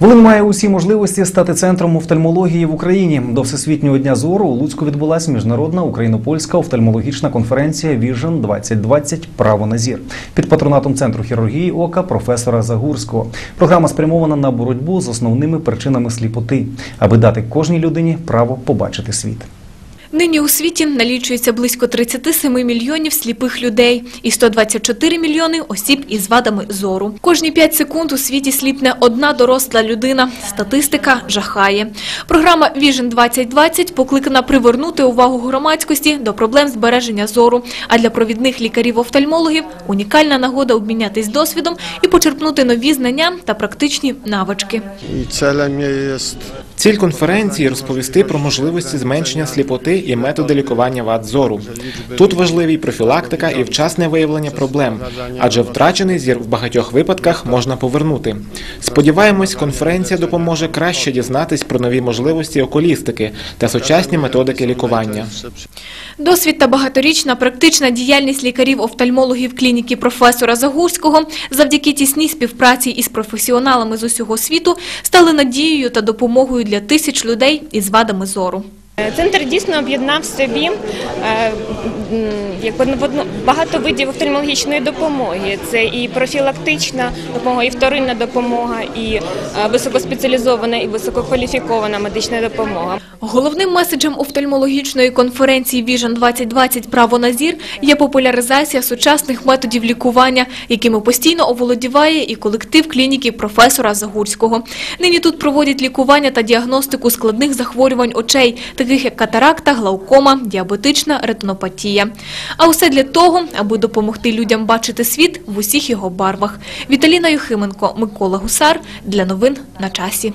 Волин має усі можливості стати центром офтальмології в Україні. До Всесвітнього дня зору у Луцьку відбулася міжнародна україно-польська офтальмологічна конференція Vision 2020 Право на зір під патронатом центру хірургії ока професора Загурського. Програма спрямована на боротьбу з основними причинами сліпоти, аби дати кожній людині право побачити світ. Нині у світі налічується близько 37 мільйонів сліпих людей і 124 мільйони осіб із вадами зору. Кожні 5 секунд у світі сліпне одна доросла людина. Статистика жахає. Програма Vision 2020 покликана привернути увагу громадськості до проблем збереження зору. А для провідних лікарів-офтальмологів унікальна нагода обмінятись досвідом і почерпнути нові знання та практичні навички. Celem jej jest Ціль конференції розповісти про можливості зменшення сліпоти і методи лікування вад зору. Тут важливі профілактика і вчасне виявлення проблем, адже втрачений зір в багатьох випадках можна повернути. Сподіваємось, конференція допоможе краще дізнатись про нові можливості окулістики та сучасні методики лікування. Досвід та багаторічна практична діяльність лікарів-офтальмологів клініки професора Загурського завдяки тісній співпраці із професіоналами з усього світу стали надією та допомогою для тисяч людей із вадами зору. Центр дійсно об'єднав в собі е, багато видів офтальмологічної допомоги. Це і профілактична допомога, і вторинна допомога, і е, високоспеціалізована і висококваліфікована медична допомога. Головним меседжем офтальмологічної конференції Vision 2020 Право на зір є популяризація сучасних методів лікування, якими постійно оволодіває і колектив клініки професора Загурського. Нині тут проводять лікування та діагностику складних захворювань очей, таких як катаракта, глаукома, діабетична ретинопатія. А усе для того, аби допомогти людям бачити світ в усіх його барвах. Віталіна Юхименко, Микола Гусар для новин на часі.